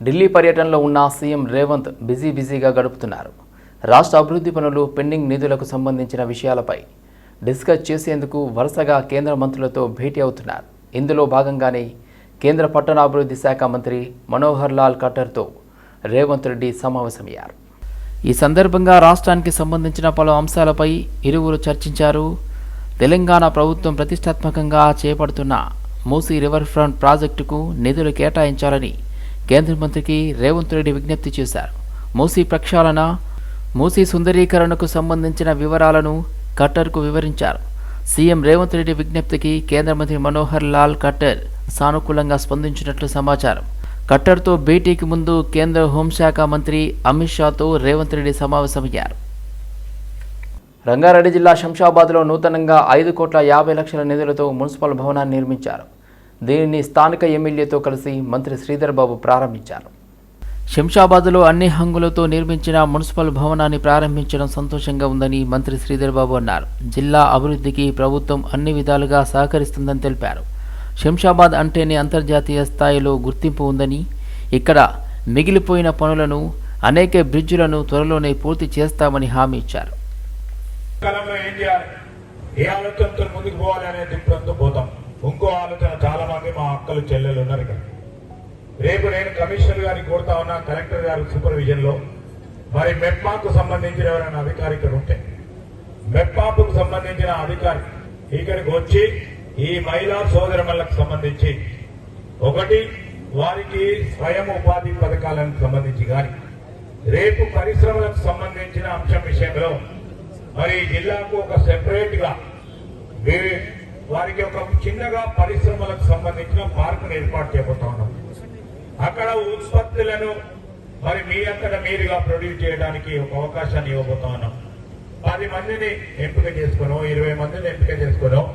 ఢిల్లీ పర్యటనలో ఉన్న CM Revanth busy బిజీగా గడుపుతున్నారు. రాష్ట్ర అభివృద్ధి పనులు పెండింగ్ నిధులకు సంబంధించిన విషయాలపై డిస్కస్ చేసేందుకు వరుసగా కేంద్ర మంత్రులతో భేటీ అవుతున్నారు. ఇందులో భాగంగానే కేంద్ర పట్టణాభివృద్ధి శాఖ మంత్రి మనోహర్ లాల్ ఖట్టర్తో రేవంత్ రెడ్డి సమావేశమయ్యారు. ఈ సందర్భంగా రాష్ట్రానికి సంబంధించిన పలు అంశాలపై ఇరువురు చర్చించారు. తెలంగాణ ప్రభుత్వం ప్రతిష్టాత్మకంగా చేపడుతున్న మూసీ రివర్ ఫ్రంట్ ప్రాజెక్టుకు నిధులు కేటాయించాలని కేంద్ర మంత్రికి రేవంత్ రెడ్డి విజ్ఞప్తి చేశారు. మూసీ ప్రక్షాళన మూసీ సుందరీకరణకు సంబంధించిన వివరాలను ఖట్టర్కు వివరించారు. సీఎం రేవంత్ రెడ్డి విజ్ఞప్తికి కేంద్ర మంత్రి మనోహర్ లాల్ ఖట్టర్ సానుకూలంగా స్పందించినట్లు సమాచారం. ఖట్టర్తో భేటీకి ముందు కేంద్ర హోంశాఖ మంత్రి అమిత్ షాతో రేవంత్ రెడ్డి సమావేశమయ్యారు. రంగారెడ్డి జిల్లా శంషాబాద్లో నూతనంగా ఐదు కోట్ల యాభై లక్షల నిధులతో మున్సిపల్ భవనాన్ని నిర్మించారు. దీనిని స్థానిక ఎమ్మెల్యేతో కలిసి మంత్రి శ్రీధర్ బాబు ప్రారంభించారు. శంషాబాద్లో అన్ని హంగులతో నిర్మించిన మున్సిపల్ భవనాన్ని ప్రారంభించడం సంతోషంగా ఉందని మంత్రి శ్రీధర్ బాబు అన్నారు. జిల్లా అభివృద్ధికి ప్రభుత్వం అన్ని విధాలుగా సహకరిస్తుందని తెలిపారు. శంషాబాద్ అంటేనే అంతర్జాతీయ స్థాయిలో గుర్తింపు ఉందని ఇక్కడ మిగిలిపోయిన పనులను అనేక బ్రిడ్జులను త్వరలోనే పూర్తి చేస్తామని హామీ ఇచ్చారు. ఏం ఆలోచనతో ముందుకు పోవాలి అనే దృక్పథంతో పోతాం. ఇంకో ఆలోచన చాలా మంది మా అక్కలు చెల్లెలు ఉన్నారు ఇక్కడ. రేపు నేను కమిషనర్ గారిని కోరుతా ఉన్నా కలెక్టర్ గారి సూపర్విజన్లో మరి మెప్మాకు సంబంధించిన ఎవరైనా అధికారి ఇక్కడ ఉంటే మెప్మాకు సంబంధించిన అధికారి ఇక్కడికి వచ్చి ఈ మహిళా సోదరమలకు సంబంధించి ఒకటి వారికి స్వయం ఉపాధి పథకాలకు సంబంధించి కానీ రేపు పరిశ్రమలకు సంబంధించిన అంశం విషయంలో మరి ఈ జిల్లాకు ఒక సెపరేట్గా వారికి ఒక చిన్నగా పరిశ్రమలకు సంబంధించిన పార్కును ఏర్పాటు చేయబోతా ఉన్నాం. అక్కడ ఉత్పత్తులను మరి మీ అక్కడ మీరుగా ప్రొడ్యూస్ చేయడానికి ఒక అవకాశాన్ని ఇవ్వబోతా ఉన్నాం. పది మందిని ఎంపిక చేసుకున్నాం ఇరవై మందిని ఎంపిక చేసుకున్నాం.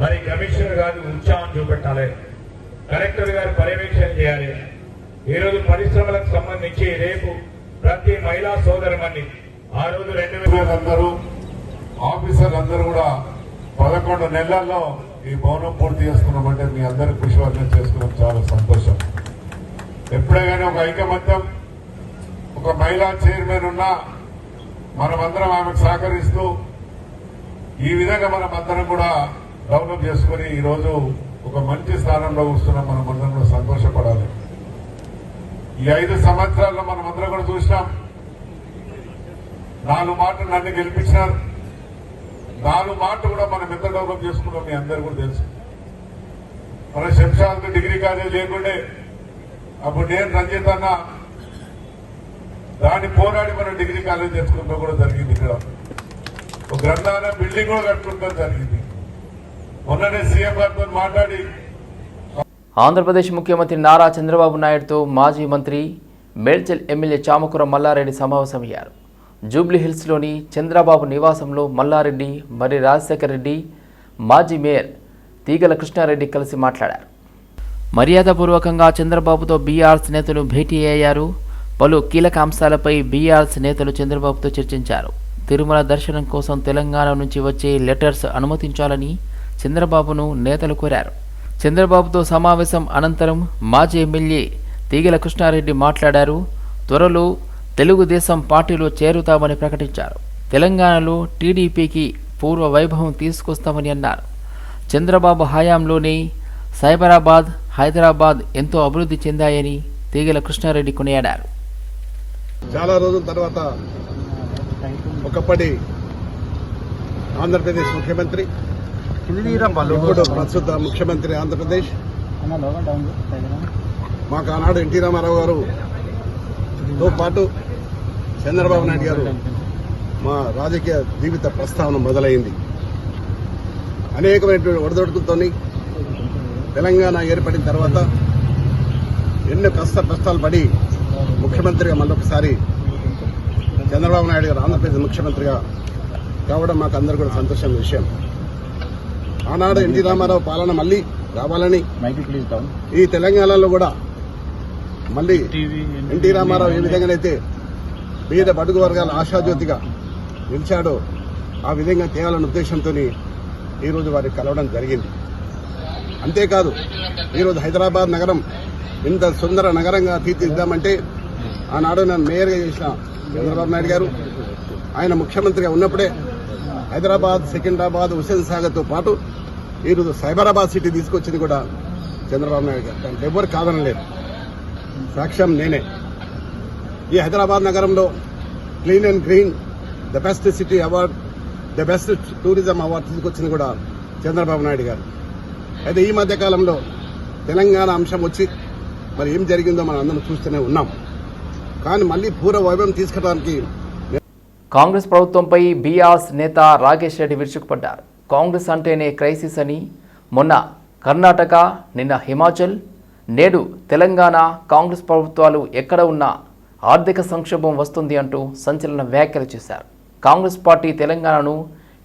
మరి కమిషనర్ గారు ఉత్సాహం చూపెట్టాలి. కలెక్టర్ గారు పర్యవేక్షణ చేయాలి. ఈ రోజు పరిశ్రమలకు సంబంధించి రేపు ప్రతి మహిళా సోదరుమని ఆ రోజు రెండు వేల ఆఫీసర్లందరూ అందరూ కూడా పదకొండు నెలల్లో ఈ భవనం పూర్తి చేసుకున్నామంటే మీ అందరి కృషి వర్ణం చేసుకున్నాం. చాలా సంతోషం. ఎప్పుడైనా ఒక ఐకమత్యం ఒక మహిళా చైర్మన్ ఉన్నా మనమందరం ఆమెకు సహకరిస్తూ ఈ విధంగా మనం అందరం కూడా డెవలప్ చేసుకుని ఈరోజు ఒక మంచి స్థానంలో కూర్చున్నాం. మనం అందరం కూడా సంతోషపడాలి. ఈ ఐదు సంవత్సరాల్లో మనం అందరం కూడా చూసినాం. నాలుగు మాటలు నన్ను గెలిపించినారు. నాలుగు మాట కూడా మనం ఎంత డెవలప్ చేసుకున్నాం మీ అందరు కూడా తెలుసు. మన శంషాద్ డిగ్రీ కాలేజ్ లేకుండే అప్పుడు నేను రంజిత్ అన్న దాన్ని పోరాడి మనం డిగ్రీ కాలేజ్ తెచ్చుకుంటాం కూడా జరిగింది ఇక్కడ. ఒక గ్రంథాలయ బిల్డింగ్ కూడా కట్టుకుంటాం జరిగింది. మొన్ననే సీఎం గారితో మాట్లాడి ఆంధ్రప్రదేశ్ ముఖ్యమంత్రి నారా చంద్రబాబు నాయుడుతో మాజీ మంత్రి మేడ్చల్ ఎమ్మెల్యే చామకూర మల్లారెడ్డి సమావేశమయ్యారు. జూబ్లీహిల్స్లోని చంద్రబాబు నివాసంలో మల్లారెడ్డి మరి రాజశేఖర రెడ్డి మాజీ మేయర్ తీగల కృష్ణారెడ్డి కలిసి మాట్లాడారు. మర్యాదపూర్వకంగా చంద్రబాబుతో బీఆర్ఎస్ నేతలు భేటీ అయ్యారు. పలు కీలక అంశాలపై బీఆర్ఎస్ నేతలు చంద్రబాబుతో చర్చించారు. తిరుమల దర్శనం కోసం తెలంగాణ నుంచి వచ్చే లెటర్స్ అనుమతించాలని చంద్రబాబును నేతలు కోరారు. చంద్రబాబుతో సమావేశం అనంతరం మాజీ ఎమ్మెల్యే తీగల కృష్ణారెడ్డి మాట్లాడారు. త్వరలో తెలుగుదేశం పార్టీలో చేరుతామని ప్రకటించారు. తెలంగాణలో టీడీపీకి పూర్వ వైభవం తీసుకొస్తామని అన్నారు. చంద్రబాబు హయాంలోనే సైబరాబాద్ హైదరాబాద్ ఎంతో అభివృద్ధి చెందాయని తీగల కృష్ణారెడ్డి కొనియాడారు. చాలా రోజుల తర్వాత ఒకప్పటి ఆంధ్రప్రదేశ్ ముఖ్యమంత్రి ఇప్పుడు ప్రస్తుత ముఖ్యమంత్రి ఆంధ్రప్రదేశ్. మాకు ఆనాడు ఎన్టీ రామారావు గారు తో పాటు చంద్రబాబు నాయుడు గారు మా రాజకీయ జీవిత ప్రస్థానం మొదలైంది. అనేకమైనటువంటి ఒడిదొడుకులతో తెలంగాణ ఏర్పడిన తర్వాత ఎన్నో కష్ట కష్టాలు పడి ముఖ్యమంత్రిగా మళ్ళొకసారి చంద్రబాబు నాయుడు గారు ఆంధ్రప్రదేశ్ ముఖ్యమంత్రిగా కావడం మాకు అందరూ కూడా సంతోషమైన విషయం. ఆనాడు ఎన్టీ రామారావు పాలన మళ్ళీ రావాలని ఈ తెలంగాణలో కూడా మళ్ళీ ఎన్టీ రామారావు ఏ విధంగానైతే పేద బడుగు వర్గాల ఆశాజ్యోతిగా నిలిచాడో ఆ విధంగా తేవాలన్న ఉద్దేశంతో ఈరోజు వారికి కలవడం జరిగింది. అంతేకాదు ఈరోజు హైదరాబాద్ నగరం ఇంత సుందర నగరంగా తీర్చిదిద్దామంటే ఆనాడు నన్ను మేయర్గా చేసిన చంద్రబాబు నాయుడు గారు ఆయన ముఖ్యమంత్రిగా ఉన్నప్పుడే హైదరాబాద్ సికింద్రాబాద్ హుసేన్ సాగర్తో పాటు ఈరోజు సైబరాబాద్ సిటీ తీసుకొచ్చింది కూడా చంద్రబాబు నాయుడు గారు. దాంట్లో ఎవరు కాదనలేదు సాక్ష్యం నేనే. ఈ హైదరాబాద్ నగరంలో clean and green the best city award the best tourism award తీసుకొచ్చింది కూడా చంద్రబాబు నాయుడు గారు. అయితే ఈ మధ్యకాలంలో తెలంగాణ అంశం వచ్చి మరి ఏం జరిగిందో మనం అందరం చూస్తూనే ఉన్నాం. కానీ మళ్ళీ పూర్వ వైభవం తీసుకురావడానికి కాంగ్రెస్ ప్రభుత్వంపై బీఆర్స్ నేత రాకేష్ రెడ్డి విరుచుకుపడ్డారు. కాంగ్రెస్ అంటేనే క్రైసిస్ అని మొన్న కర్ణాటక నిన్న హిమాచల్ నేడు తెలంగాణ కాంగ్రెస్ ప్రభుత్వాలు ఎక్కడ ఉన్నా ఆర్థిక సంక్షోభం వస్తుంది అంటూ సంచలన వ్యాఖ్యలు చేశారు. కాంగ్రెస్ పార్టీ తెలంగాణను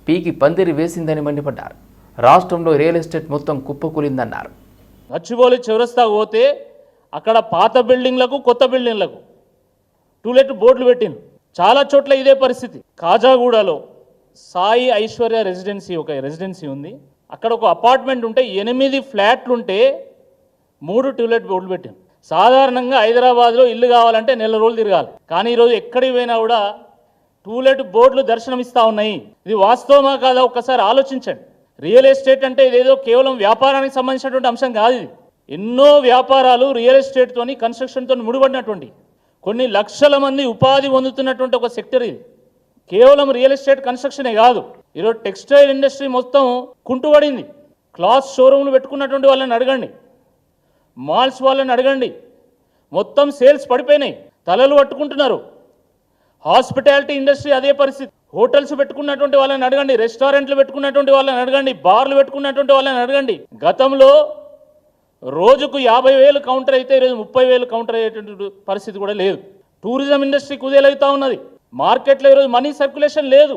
పీకి పందిరి వేసిందని మండిపడ్డారు. రాష్ట్రంలో రియల్ ఎస్టేట్ మొత్తం కుప్పకూలిందన్నారు. గచ్చిబౌలి చివరస్తా పోతే అక్కడ పాత బిల్డింగ్లకు కొత్త బిల్డింగ్లకు టూలెట్ బోర్డులు పెట్టింది చాలా చోట్ల ఇదే పరిస్థితి. కాజాగూడలో సాయి ఐశ్వర్య రెసిడెన్సీ ఒక రెసిడెన్సీ ఉంది. అక్కడ ఒక అపార్ట్మెంట్ ఉంటే ఎనిమిది ఫ్లాట్లు ఉంటే మూడు ట్యూలెట్ బోర్డులు పెట్టాం. సాధారణంగా హైదరాబాద్లో ఇల్లు కావాలంటే నెల రోజులు తిరగాలి. కానీ ఈరోజు ఎక్కడికి పోయినా కూడా టూలెట్ బోర్డులు దర్శనమిస్తూ ఉన్నాయి. ఇది వాస్తవమా కాదా ఒక్కసారి ఆలోచించండి. రియల్ ఎస్టేట్ అంటే ఇదేదో కేవలం వ్యాపారానికి సంబంధించినటువంటి అంశం కాదు ఇది. ఎన్నో వ్యాపారాలు రియల్ ఎస్టేట్తోని కన్స్ట్రక్షన్తో ముడిపడినటువంటి కొన్ని లక్షల మంది ఉపాధి పొందుతున్నటువంటి ఒక సెక్టర్ ఇది. కేవలం రియల్ ఎస్టేట్ కన్స్ట్రక్షనే కాదు. ఈరోజు టెక్స్టైల్ ఇండస్ట్రీ మొత్తం కుంటుపడింది. క్లాత్ షోరూమ్లు పెట్టుకున్నటువంటి వాళ్ళని అడగండి. మాల్స్ వాళ్ళని అడగండి. మొత్తం సేల్స్ పడిపోయినాయి. తలలు పట్టుకుంటున్నారు. హాస్పిటాలిటీ ఇండస్ట్రీ అదే పరిస్థితి. హోటల్స్ పెట్టుకున్నటువంటి వాళ్ళని అడగండి రెస్టారెంట్లు పెట్టుకున్నటువంటి వాళ్ళని అడగండి బార్లు పెట్టుకున్నటువంటి వాళ్ళని అడగండి. గతంలో రోజుకు యాభై వేలు కౌంటర్ అయితే ఈరోజు ముప్పై వేలు కౌంటర్ అయ్యేటువంటి పరిస్థితి కూడా లేదు. టూరిజం ఇండస్ట్రీ కుదేలవుతా ఉన్నది. మార్కెట్లో ఈరోజు మనీ సర్క్యులేషన్ లేదు.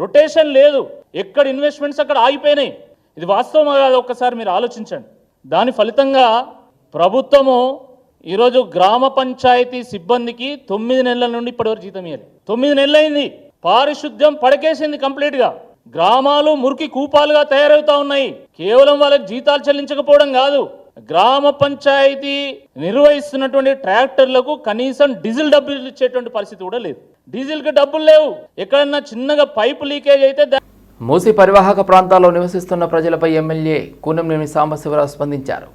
రొటేషన్ లేదు. ఎక్కడ ఇన్వెస్ట్మెంట్స్ అక్కడ ఆగిపోయినాయి. ఇది వాస్తవమా కాదు ఒక్కసారి మీరు ఆలోచించండి. దాని ఫలితంగా ప్రభుత్వము ఈరోజు గ్రామ పంచాయతీ సిబ్బందికి తొమ్మిది నెలల నుండి ఇప్పటివరకు జీతం ఇవ్వాలి తొమ్మిది నెలలైంది. పారిశుద్ధ్యం పడకేసింది కంప్లీట్గా. గ్రామాలు మురికి కూపాలుగా తయారవుతా ఉన్నాయి. కేవలం వాళ్ళకి జీతాలు చెల్లించకపోవడం కాదు. గ్రామ పంచాయతీ నిర్వహిస్తున్నటువంటి ట్రాక్టర్లకు కనీసం డీజిల్ డబ్బులు ఇచ్చేటువంటి పరిస్థితి కూడా లేదు. డీజిల్కి డబ్బులు లేవు. ఎక్కడన్నా చిన్నగా పైపు లీకేజ్ అయితే దా- మూసి పరివాహక ప్రాంతాల్లో నివసిస్తున్న ప్రజలపై ఎమ్మెల్యే కూనంనేని సాంబశివరావు స్పందించారు.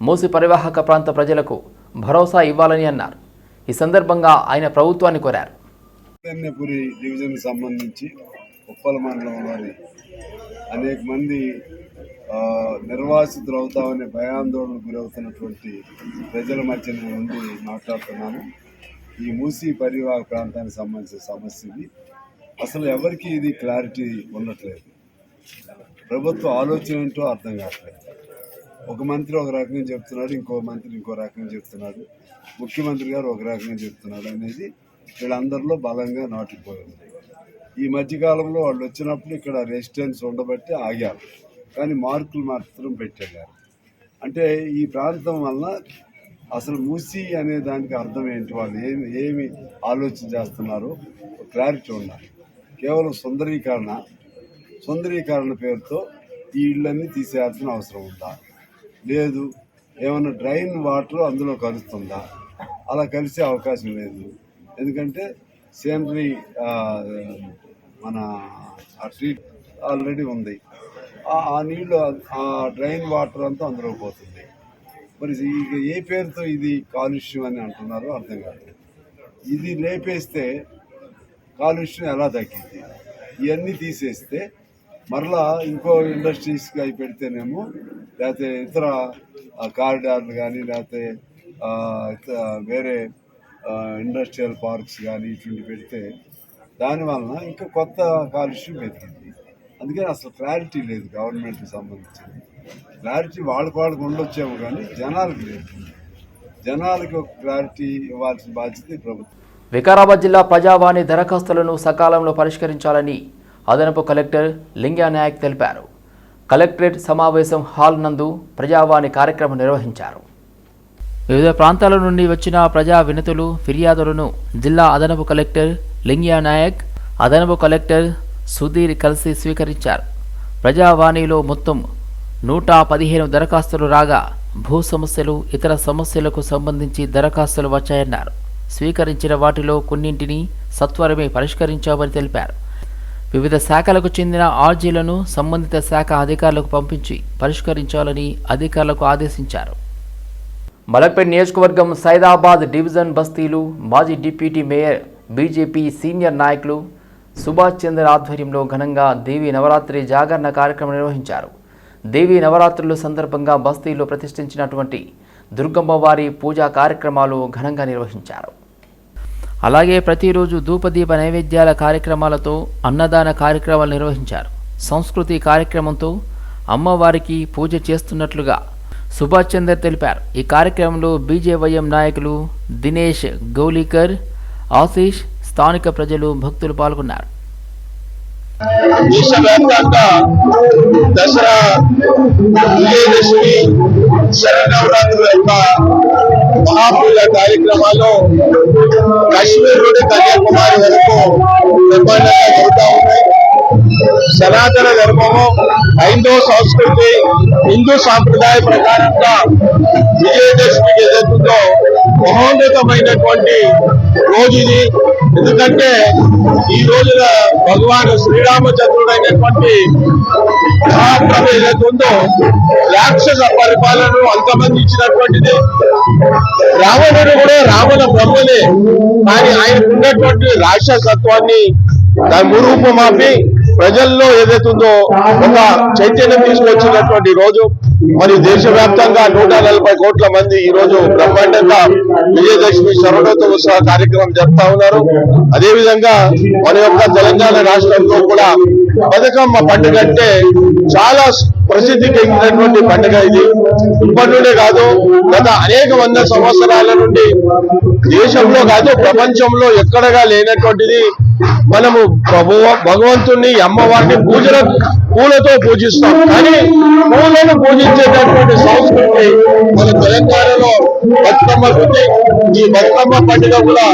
మూసి పరివాహక ప్రాంత ప్రజలకు భరోసా ఇవ్వాలని అన్నారు. ఈ సందర్భంగా ఆయన ప్రభుత్వాన్ని కోరారు. కన్యపురి డివిజన్ సంబంధించి ఉప్పల మండలంలోని అనేక మంది నిర్వాసితులు అవుతామనే భయాందోళనకు గురవుతున్నటువంటి ప్రజల మధ్య నేను ఉండి మాట్లాడుతున్నాను. ఈ మూసీ పరివాహక ప్రాంతానికి సంబంధించిన సమస్య ఇది అసలు ఎవరికి ఇది క్లారిటీ ఉండట్లేదు. ప్రభుత్వ ఆలోచన ఏంటో అర్థం కావట్లేదు. ఒక మంత్రి ఒక రకంగా చెప్తున్నాడు ఇంకో మంత్రి ఇంకో రకంగా చెప్తున్నాడు ముఖ్యమంత్రి గారు ఒక రకంగా చెప్తున్నాడు అనేది వీళ్ళందరిలో బలంగా నాటుకుపోయింది ఈ మధ్యకాలంలో వాళ్ళు వచ్చినప్పుడు ఇక్కడ రెసిడెన్స్ ఉండబట్టి ఆగారు కానీ మార్కులు మాత్రం పెట్టారు అంటే ఈ ప్రాంతం వలన అసలు మూసి అనే దానికి అర్థం ఏంటి? వాళ్ళు ఏమి ఏమి ఆలోచన చేస్తున్నారు క్లారిటీ ఉండాలి. కేవలం సుందరీకరణ సుందరీకరణ పేరుతో ఈ ఇళ్ళన్నీ తీసేయాల్సిన అవసరం ఉందా? లేదు. ఏమైనా డ్రైన్ వాటర్ అందులో కలుస్తుందా? అలా కలిసే అవకాశం లేదు. ఎందుకంటే సేనరీ మన ఆ ట్రీట్ ఆల్రెడీ ఉంది. ఆ- నీళ్ళు ఆ డ్రైన్ వాటర్ అంతా అందులో పోతుంది. మరి ఏ పేరుతో ఇది కాలుష్యం అని అంటున్నారో అర్థం కాదు. ఇది లేపేస్తే కాలుష్యం ఎలా తగ్గింది? ఇవన్నీ తీసేస్తే మరలా ఇంకో ఇండస్ట్రీస్కి అవి పెడితేనేమో లేకపోతే ఇతర కారిడార్లు కానీ లేకపోతే వేరే ఇండస్ట్రియల్ పార్క్స్ కానీ ఇటువంటి పెడితే దానివలన ఇంకా కొత్త కాలుష్యం పెరిగింది. అందుకని అసలు క్లారిటీ లేదు గవర్నమెంట్కి సంబంధించి క్లారిటీ వాళ్ళకి వాళ్ళకి ఉండొచ్చేమో కానీ జనాలకు లేదు. జనాలకి ఒక క్లారిటీ ఇవ్వాల్సిన బాధ్యత ప్రభుత్వం. వికారాబాద్ జిల్లా ప్రజావాణి దరఖాస్తులను సకాలంలో పరిష్కరించాలని అదనపు కలెక్టర్ లింగానాయక్ తెలిపారు. కలెక్టరేట్ సమావేశం హాల్ నందు ప్రజావాణి కార్యక్రమం నిర్వహించారు. వివిధ ప్రాంతాల నుండి వచ్చిన ప్రజా వినతులు ఫిర్యాదులను జిల్లా అదనపు కలెక్టర్ లింగియా నాయక్ అదనపు కలెక్టర్ సుధీర్ కలిసి స్వీకరించారు. ప్రజావాణిలో మొత్తం నూట పదిహేను దరఖాస్తులు రాగా భూ సమస్యలు ఇతర సమస్యలకు సంబంధించి దరఖాస్తులు వచ్చాయన్నారు. స్వీకరించిన వాటిలో కొన్నింటిని సత్వరమే పరిష్కరించామని తెలిపారు. వివిధ శాఖలకు చెందిన ఆర్జీలను సంబంధిత శాఖ అధికారులకు పంపించి పరిష్కరించాలని అధికారులకు ఆదేశించారు. మలక్పేట్ నియోజకవర్గం సైదాబాద్ డివిజన్ బస్తీలు మాజీ డిప్యూటీ మేయర్ బీజేపీ సీనియర్ నాయకులు సుభాష్ చంద్ర ఆధ్వర్యంలో ఘనంగా దేవి నవరాత్రి జాగరణ కార్యక్రమం నిర్వహించారు. దేవి నవరాత్రుల సందర్భంగా బస్తీలో ప్రతిష్ఠించినటువంటి దుర్గమ్మవారి పూజా కార్యక్రమాలు ఘనంగా నిర్వహించారు. అలాగే ప్రతిరోజు ధూపదీప నైవేద్యాల కార్యక్రమాలతో అన్నదాన కార్యక్రమాలు నిర్వహించారు. సంస్కృతి కార్యక్రమంతో అమ్మవారికి పూజ చేస్తున్నట్లుగా సుభాష్ చందర్ తెలిపారు. ఈ కార్యక్రమంలో బీజేవైఎం నాయకులు దినేష్ గౌలీకర్ ఆశీష్ స్థానిక ప్రజలు భక్తులు పాల్గొన్నారు. దసరా విజయదశమి శరణవరాత్రుల యొక్క మహాపూజ కార్యక్రమాల్లో కాశ్మీర్ నుండి కన్యాకుమారి వరకు బ్రహ్మాండంగా జరుగుతూ ఉన్నాయి. సనాతన ధర్మము హైందవ సంస్కృతి హిందూ సాంప్రదాయ ప్రకారంగా విజయదశమికి ఏదైతుందో మహోన్నతమైనటువంటి రోజు ఇది. ఎందుకంటే ఈ రోజున భగవాన్ శ్రీరామచంద్రుడైనటువంటి మహాప్రభు ఏదైతే ఉందో రాక్షస పరిపాలనను అంతమందించినటువంటిది. రావణుడు కూడా రావణ బ్రహ్మనే కానీ ఆయన ఉన్నటువంటి రాక్షసత్వాన్ని దాని మురూపమాపి ప్రజల్లో ఏదైతుందో ఒక చైతన్యం తీసుకొచ్చినటువంటి రోజు మరి దేశవ్యాప్తంగా నూట నలభై కోట్ల మంది ఈ రోజు బ్రహ్మాండంగా విజయదశమి శరణోత్సవ కార్యక్రమం జరుపుతా ఉన్నారు. అదే విధంగా మన యొక్క తెలంగాణ రాష్ట్రంలో కూడా బతుకమ్మ పండుగ అంటే చాలా ప్రసిద్ధి చెందినటువంటి పండుగ ఇది. ఇప్పటి నుండే కాదు గత అనేక వంద సంవత్సరాల నుండి దేశంలో కాదు ప్రపంచంలో ఎక్కడగా లేనటువంటిది మనము ప్రభు భగవంతుణ్ణి అమ్మవారిని పూజల పూలతో పూజిస్తాం. కానీ పూలను పూజించేటటువంటి సంస్కృతి మన తెలంగాణలో బతుకమ్మ ఉంది. ఈ బతుకమ్మ పండుగ కూడా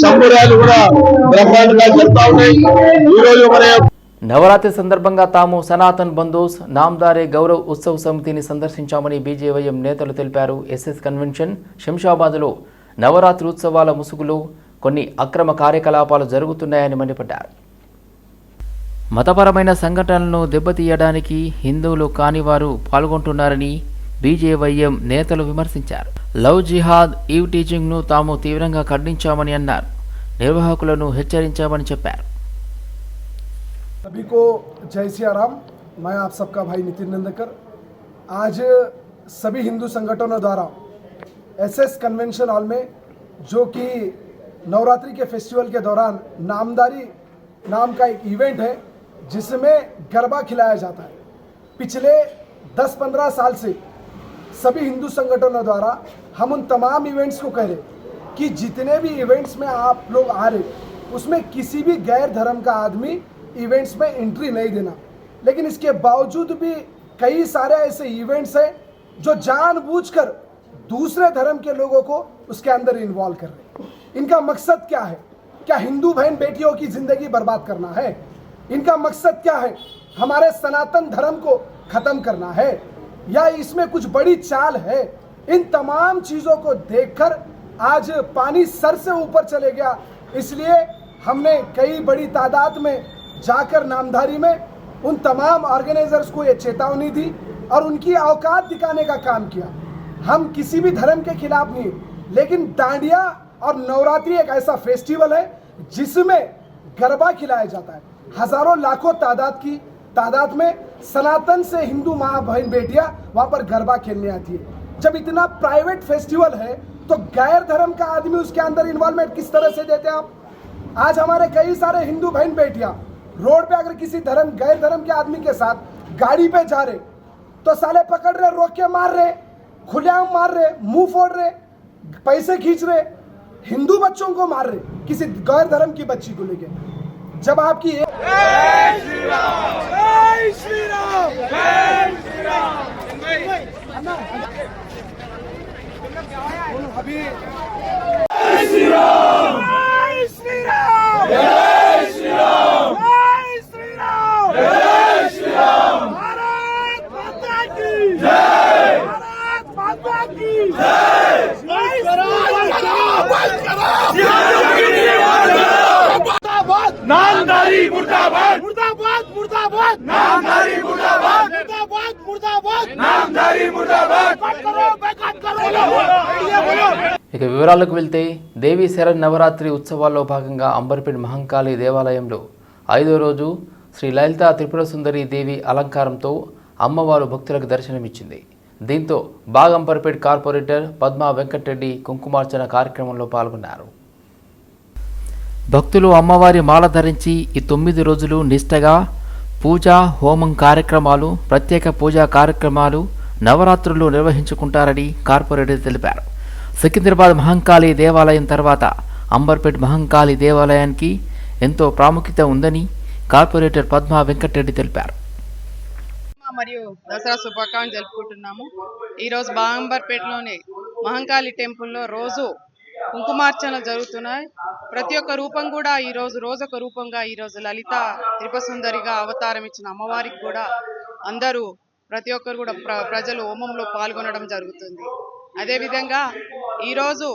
సంబురాలు కూడా బ్రహ్మాండంగా జరుగుతా ఉన్నాయి. ఈరోజు మన నవరాత్రి సందర్భంగా తాము సనాతన్ బంధుస్ నామ్దారే గౌరవ్ ఉత్సవ్ సమితిని సందర్శించామని బీజేవైఎం నేతలు తెలిపారు. ఎస్ఎస్ కన్వెన్షన్ శంషాబాద్లో నవరాత్రి ఉత్సవాల ముసుగులో కొన్ని అక్రమ కార్యకలాపాలు జరుగుతున్నాయని మండిపడ్డారు. మతపరమైన సంఘటనలను దెబ్బతీయడానికి హిందువులు కాని వారు పాల్గొంటున్నారని బీజేవైఎం నేతలు విమర్శించారు. లవ్ జిహాద్ ఈవ్ టీచింగ్ను తాము తీవ్రంగా ఖండించామని అన్నారు. నిర్వాహకులను హెచ్చరించామని చెప్పారు. सभी को जय सिया राम। मैं आप सबका भाई नितिन नंदकर। आज सभी हिंदू संगठनों द्वारा एसएस कन्वेंशन हॉल में जो कि नवरात्रि के फेस्टिवल के दौरान नामदारी नाम का एक इवेंट है, जिसमें गरबा खिलाया जाता है। पिछले 10-15 साल से सभी हिंदू संगठनों द्वारा हम उन तमाम इवेंट्स को कह रहे कि जितने भी इवेंट्स में आप लोग आ रहे उसमें किसी भी गैर धर्म का आदमी इवेंट्स में एंट्री नहीं देना। लेकिन इसके बावजूद भी कई सारे ऐसे इवेंट्स हैं जो जानबूझकर दूसरे धर्म के लोगों को उसके अंदर इन्वॉल्व कर रहे हैं। इनका मकसद क्या है? क्या हिंदू बहन बेटियों की ज़िंदगी बर्बाद करना है? इनका मकसद क्या है? हमारे सनातन धर्म को खत्म करना है? या इसमें कुछ बड़ी चाल है? इन तमाम चीज़ों को देखकर आज पानी सर से ऊपर चले गया। इसलिए हमने कई बड़ी तादाद में जाकर नामधारी में उन तमाम ऑर्गेनाइजर्स को ये चेतावनी दी और उनकी औकात दिखाने का काम किया। हम किसी भी धर्म के खिलाफ नहीं, लेकिन दांडिया और नवरात्रि एक ऐसा फेस्टिवल है जिसमें गरबा खिलाया जाता है। हज़ारों लाखों तादाद की तादाद में सनातन से हिंदू माँ बहन बेटियाँ वहाँ पर गरबा खेलने आती है। जब इतना प्राइवेट फेस्टिवल है तो गैर धर्म का आदमी उसके अंदर इन्वॉल्वमेंट किस तरह से देते हैं आप? आज हमारे कई सारे हिंदू बहन बेटियाँ रोड पे अगर किसी धर्म गैर धर्म के आदमी के साथ गाड़ी पे जा रहे तो साले पकड़ रहे रोक के मार रहे खुलेआम मार रहे मुँह फोड़ रहे पैसे खींच रहे हिंदू बच्चों को मार रहे किसी गैर धर्म की बच्ची को लेके जब आपकी भारत माता की भारत माता ఇక వివరాలకు వెళ్తే దేవీశర నవరాత్రి ఉత్సవాల్లో భాగంగా అంబర్పేట్ మహంకాళి దేవాలయంలో ఐదో రోజు శ్రీ లలిత త్రిపుర సుందరి దేవి అలంకారంతో అమ్మవారు భక్తులకు దర్శనమిచ్చింది. దీంతో బాగంబర్పేట్ కార్పొరేటర్ పద్మా వెంకటరెడ్డి కుంకుమార్చన కార్యక్రమంలో పాల్గొన్నారు. భక్తులు అమ్మవారి మాల ధరించి ఈ తొమ్మిది రోజులు నిష్టగా పూజ హోమం కార్యక్రమాలు ప్రత్యేక పూజా కార్యక్రమాలు నవరాత్రులు నిర్వహించుకుంటారని కార్పొరేటర్ తెలిపారు. సికింద్రాబాద్ మహంకాళి దేవాలయం తర్వాత అంబర్పేట్ మహంకాళి దేవాలయానికి ఎంతో ప్రాముఖ్యత ఉందని కార్పొరేటర్ పద్మా వెంకటరెడ్డి తెలిపారు. మరియు దసరా శుభాకాంక్షలు జరుపుకుంటున్నాము ఈరోజు బాగంబర్పేటలోని మహంకాళి టెంపుల్లో రోజు కుంకుమార్చనలు జరుగుతున్నాయి. ప్రతి ఒక్క రూపం కూడా ఈరోజు రోజు రోజొక రూపంగా ఈరోజు లలిత త్రిపసుందరిగా అవతారం ఇచ్చిన అమ్మవారికి కూడా అందరూ ప్రతి ఒక్కరు కూడా ప్ర ప్రజలు హోమంలో పాల్గొనడం జరుగుతుంది. అదేవిధంగా ఈరోజు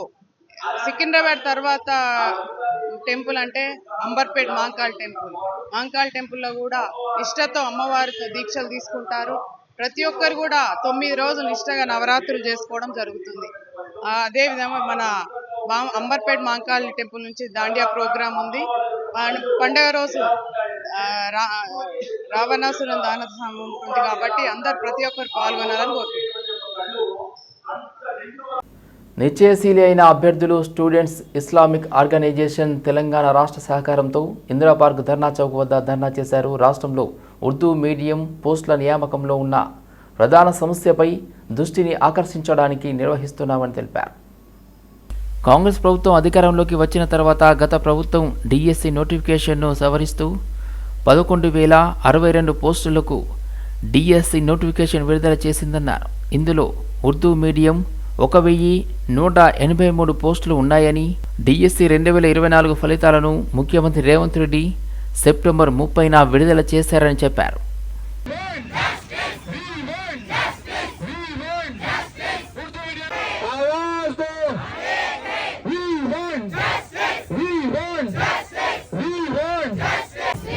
సికింద్రాబాద్ తర్వాత టెంపుల్ అంటే అంబర్పేట్ మాంకాల్ టెంపుల్. మాంకాల్ టెంపుల్లో కూడా ఇష్టతో అమ్మవారితో దీక్షలు తీసుకుంటారు. ప్రతి ఒక్కరు కూడా తొమ్మిది రోజులు ఇష్టంగా నవరాత్రులు చేసుకోవడం జరుగుతుంది. అదేవిధంగా మన మా- అంబర్పేట్ మాంకాల్ టెంపుల్ నుంచి దాండియా ప్రోగ్రాం ఉంది. పండగ రోజు రా రావణాసురం దాన ఉంది కాబట్టి అందరు ప్రతి ఒక్కరు పాల్గొనాలని కోరుకుంటున్నాను నిశ్చయశీలి అయిన అభ్యర్థులు స్టూడెంట్స్ ఇస్లామిక్ ఆర్గనైజేషన్ తెలంగాణ రాష్ట్ర సహకారంతో ఇందిరా పార్క్ ధర్నా చౌక్ వద్ద ధర్నా చేశారు. రాష్ట్రంలో ఉర్దూ మీడియం పోస్టుల నియామకంలో ఉన్న ప్రధాన సమస్యపై దృష్టిని ఆకర్షించడానికి నిర్వహిస్తున్నామని తెలిపారు. కాంగ్రెస్ ప్రభుత్వం అధికారంలోకి వచ్చిన తర్వాత గత ప్రభుత్వం డిఎస్సి నోటిఫికేషన్ను సవరిస్తూ పదకొండు వేల అరవై రెండు పోస్టులకు డిఎస్సి నోటిఫికేషన్ విడుదల చేసిందన్నారు. ఇందులో ఉర్దూ మీడియం ఒక వెయ్యి నూట ఎనభై మూడు పోస్టులు ఉన్నాయని డిఎస్సి రెండు వేల ఇరవై నాలుగు ఫలితాలను ముఖ్యమంత్రి రేవంత్ రెడ్డి సెప్టెంబర్ ముప్పైన విడుదల చేశారని చెప్పారు.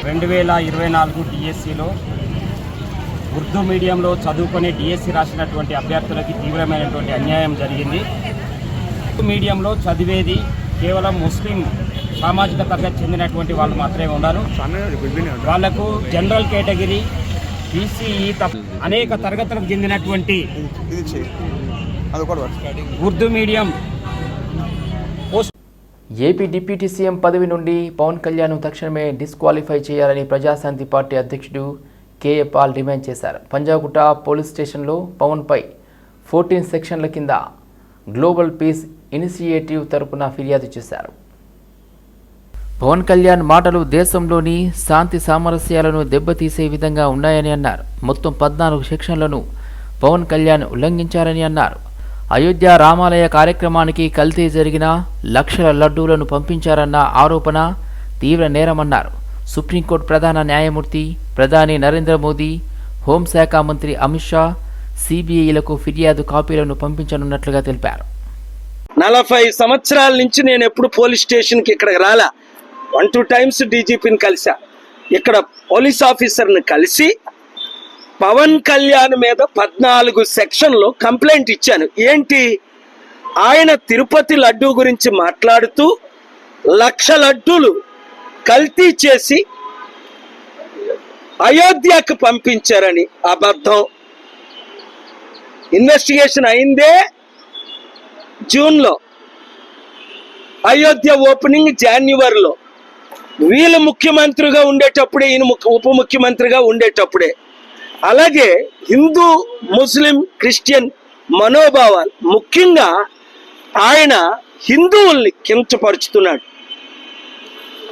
రెండు వేల ఇరవై నాలుగు డిఎస్సిలో ఉర్దూ మీడియంలో చదువుకొని డిఎస్సి రాసినటువంటి అభ్యర్థులకి తీవ్రమైనటువంటి అన్యాయం జరిగింది. ఉర్దూ మీడియంలో చదివేది కేవలం ముస్లిం సామాజిక తరగతి చెందినటువంటి వాళ్ళు మాత్రమే ఉన్నారు వాళ్ళకు జనరల్ కేటగిరీ బీసీఈ అనేక తరగతులకు చెందినటువంటి Urdu medium AP deputy CM పదవి నుండి పవన్ కళ్యాణ్ తక్షణమే డిస్క్వాలిఫై చేయాలని ప్రజాశాంతి పార్టీ అధ్యక్షుడు కేఏ పాల్ డిమాండ్ చేశారు. పంజాగుట్ట పోలీస్ స్టేషన్లో పవన్పై ఫోర్టీన్ సెక్షన్ల కింద గ్లోబల్ పీస్ ఇనిషియేటివ్ తరపున ఫిర్యాదు చేశారు. పవన్ కళ్యాణ్ మాటలు దేశంలోని శాంతి సామరస్యాలను దెబ్బతీసే విధంగా ఉన్నాయని అన్నారు. మొత్తం పద్నాలుగు సెక్షన్లను పవన్ కళ్యాణ్ ఉల్లంఘించారని అన్నారు. అయోధ్య రామాలయ కార్యక్రమానికి కల్తీ జరిగిన లక్షల లడ్డూలను పంపించారన్న ఆరోపణ తీవ్ర నేరమన్నారు. సుప్రీంకోర్టు ప్రధాన న్యాయమూర్తి ప్రధాని నరేంద్ర మోదీ హోంశాఖ మంత్రి అమిత్ షా సిబిఐలకు ఫిర్యాదు కాపీలను పంపించనున్నట్లుగా తెలిపారు. నలభై సంవత్సరాల నుంచి నేను ఎప్పుడు పోలీస్ స్టేషన్కి ఇక్కడికి రాలా. వన్ టూ టైమ్స్ డీజీపీని కలిసా ఇక్కడ పోలీస్ ఆఫీసర్ని కలిసి పవన్ కళ్యాణ్ మీద పద్నాలుగు సెక్షన్లో కంప్లైంట్ ఇచ్చాను. ఏంటి? ఆయన తిరుపతి లడ్డూ గురించి మాట్లాడుతూ లక్ష లడ్డూలు కల్తీ చేసి అయోధ్యకు పంపించారని అబద్ధం. ఇన్వెస్టిగేషన్ అయిందే జూన్లో. అయోధ్య ఓపెనింగ్ జాన్యువరిలో వీళ్ళు ముఖ్యమంత్రిగా ఉండేటప్పుడే ఈయన ఉప ముఖ్యమంత్రిగా ఉండేటప్పుడే. అలాగే హిందూ ముస్లిం క్రిస్టియన్ మనోభావాలు ముఖ్యంగా ఆయన హిందువుల్ని కించపరుచుతున్నాడు.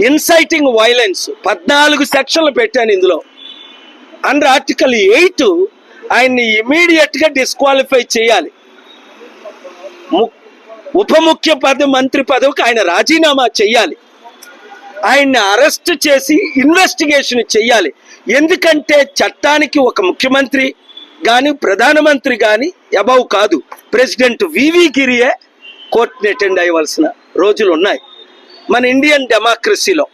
ఇన్సైటింగ్ వైలెన్స్ పద్నాలుగు సెక్షన్లు పెట్టాను ఇందులో. అండర్ ఆర్టికల్ ఎయిట్ ఆయన్ని ఇమీడియట్గా డిస్క్వాలిఫై చేయాలి. ము- ఉప ముఖ్య పదవి మంత్రి పదవికి ఆయన రాజీనామా చేయాలి. ఆయన్ని అరెస్ట్ చేసి ఇన్వెస్టిగేషన్ చేయాలి. ఎందుకంటే చట్టానికి ఒక ముఖ్యమంత్రి కానీ ప్రధానమంత్రి కానీ అబౌవ్ కాదు. ప్రెసిడెంట్ వివి గిరియే కోర్టుని అటెండ్ అయ్యవలసిన రోజులు ఉన్నాయి. మన ఇండియన్ డెమోక్రసీలో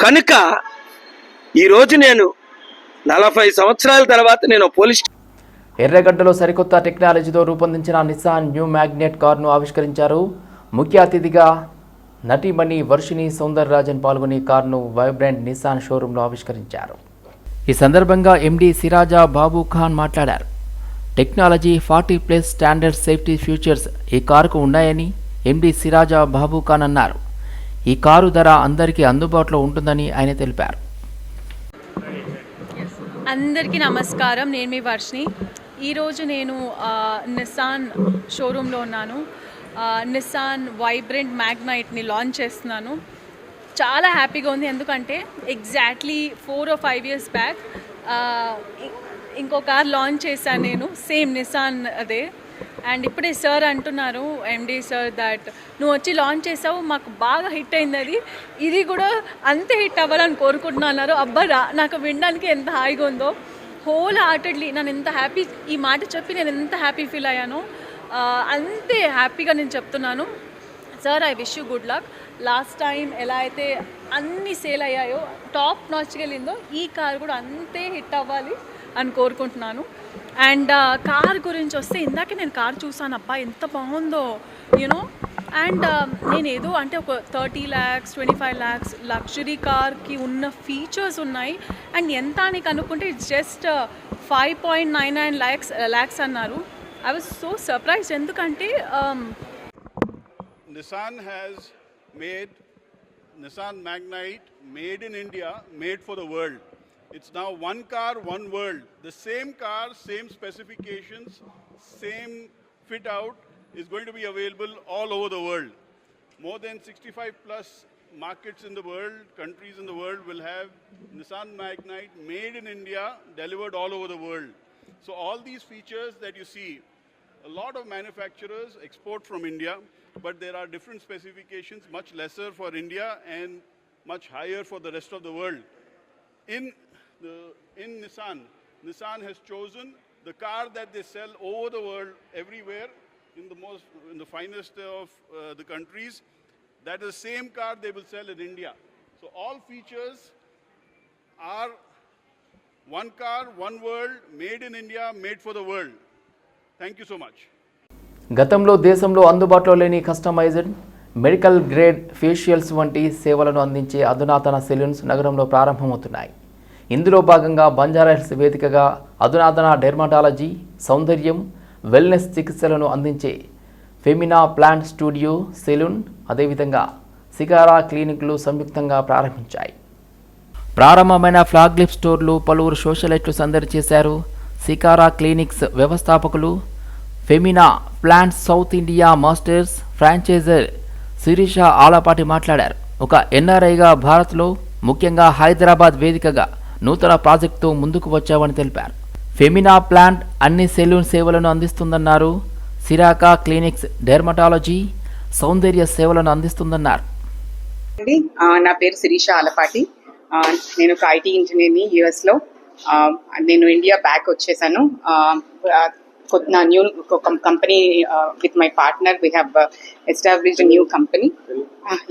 కనుక ఈరోజు నేను నలభై సంవత్సరాల తర్వాత నేను పోలీస్ ఎర్రగడ్డలో సరికొత్త టెక్నాలజీతో రూపొందించిన నిస్సాన్ న్యూ మ్యాగ్నెట్ కారును ఆవిష్కరించారు. ముఖ్య అతిథిగా నటీమణి వర్షిణి సౌందరరాజన్ పాల్గొని కారును వైబ్రెంట్ నిస్సాన్ షోరూంలో ఆవిష్కరించారు. ఈ సందర్భంగా ఎండీ సిరాజా బాబు ఖాన్ మాట్లాడారు. Technology forty plus standard safety futures ఈ కారుకు ఉన్నాయని ఎండీ సిరాజా బాబు ఖాన్ అన్నారు. ఈ కారు ధర అందరికీ అందుబాటులో ఉంటుందని ఆయన తెలిపారు. అందరికీ నమస్కారం. నేను మీ వర్షిని ఈరోజు నేను నిసాన్ నిస్సాన్ షోరూంలో ఉన్నాను. నిసాన్ నిస్సాన్ వైబ్రెంట్ మ్యాగ్నైట్ని లాంచ్ చేస్తున్నాను. చాలా హ్యాపీగా ఉంది. ఎందుకంటే exactly four o five years back ఇంకో కార్ లాంచ్ చేశాను నేను. సేమ్ నిస్సాన్ అదే. అండ్ ఇప్పుడే సార్ అంటున్నారు ఎండి సార్ దాట్ నువ్వు వచ్చి లాంచ్ చేసావు మాకు బాగా హిట్ అయింది అది. ఇది కూడా అంతే హిట్ అవ్వాలని కోరుకుంటున్నారు అబ్బా నాకు వినడానికి ఎంత హాయిగా ఉందో. హోల్ హార్టెడ్లీ నన్ను ఎంత హ్యాపీ ఈ మాట చెప్పి నేను ఎంత హ్యాపీ ఫీల్ అయ్యాను అంతే హ్యాపీగా నేను చెప్తున్నాను. Sir I wish you good luck last time ఎలా అయితే అన్ని సేల్ అయ్యాయో టాప్ నాచ్కి వెళ్ళిందో ఈ కార్ కూడా అంతే హిట్ అవ్వాలి అని కోరుకుంటున్నాను. అండ్ కార్ గురించి వస్తే ఇందాక నేను కార్ చూసాను అబ్బా ఎంత బాగుందో యూనో అండ్ నేను ఏదో అంటే ఒక thirty lakhs twenty five lakhs luxury కార్కి ఉన్న ఫీచర్స్ ఉన్నాయి. అండ్ ఎంత అని కనుక్కుంటే it's just five point nine nine lakhs lakhs అన్నారు. ఐ వాజ్ సో సర్ప్రైజ్ ఎందుకంటే Nissan has made Nissan Magnite made in India made for the world. It's now one car, one world. The same car, same specifications, same fit out is going to be available all over the world. More than 65 plus markets in the world, countries in the world will have Nissan Magnite made in India, delivered all over the world. So all these features that you see, a lot of manufacturers export from India, but there are different specifications, much lesser for India and much higher for the rest of the world. In the in Nissan, Nissan has chosen the car that they sell over the world, everywhere, in the most in the finest of uh, the countries. That is the same car they will sell in India. So all features are one car, one world, made in India, made for the world. Thank you so much. గతంలో దేశంలో అందుబాటులో లేని customized medical grade facials వంటి సేవలను అందించే అధునాతన salons నగరంలో ప్రారంభమవుతున్నాయి ఇందులో భాగంగా బంజారాహిల్స్ వేదికగా అధునాతన డెర్మటాలజీ సౌందర్యం వెల్నెస్ చికిత్సలను అందించే ఫెమినా ప్లాంట్ స్టూడియో సెలూన్ అదేవిధంగా సికారా క్లినిక్లు సంయుక్తంగా ప్రారంభించాయి. ప్రారంభమైన ఫ్లాగ్లిప్ స్టోర్లు పలువురు సోషలైట్లు సందడి చేశారు. సికారా క్లినిక్స్ వ్యవస్థాపకులు Femina plant South India masters franchiser Sirisha Alapati మాట్లాడారు. ఒక ఎన్ఆర్ఐగా భారత్లో ముఖ్యంగా హైదరాబాద్ వేదికగా నూతన ప్రాజెక్టుతో ముందుకు వచ్చామని తెలిపారు. ఫెమినా ప్లాంట్ అన్ని సెలూన్ సేవలను అందిస్తుందన్నారు. సిరాకా క్లినిక్స్ డెర్మటాలజీ సౌందర్య సేవలను అందిస్తుందన్నారు. నా పేరు శిరీష ఆలపాటి నేను ఒక ఐటీ ఇంజనీర్ని యుఎస్లో ఆ, నేను ఇండియా బ్యాక్ వచ్చేసాను. నా new company with my partner we have establish new company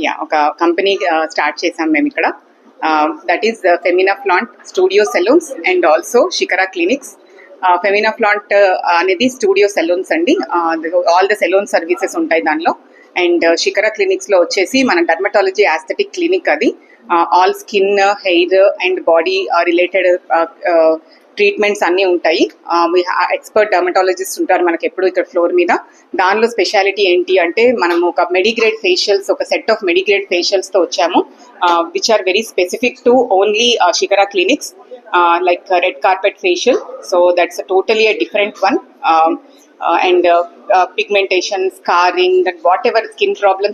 yeah ఒక కంపెనీ స్టార్ట్ చేసాం మేము ఇక్కడ. That is Femina plant studio salons and also Shikhara clinics Femina plant అనేది స్టూడియో సెలూన్స్ అండి. ఆల్ ద సెలూన్ సర్వీసెస్ ఉంటాయి దానిలో. And Shikhara క్లినిక్స్లో వచ్చేసి మన డర్మటాలజీ ఆస్థెటిక్ క్లినిక్ అది. All skin hair and body related treatments అన్నీ ఉంటాయి. ఎక్స్పర్ట్ డర్మటాలజిస్ట్ ఉంటారు మనకి ఎప్పుడు ఇక్కడ ఫ్లోర్ మీద. దానిలో స్పెషాలిటీ ఏంటి అంటే మనం ఒక మెడిగ్రేడ్ ఫేషియల్స్ ఒక సెట్ ఆఫ్ మెడిగ్రేడ్ ఫేషియల్స్తో వచ్చాము. Which are very specific to only Shikhara clinics like red carpet facial so that's totally a different one and pigmentation scarring that whatever skin problems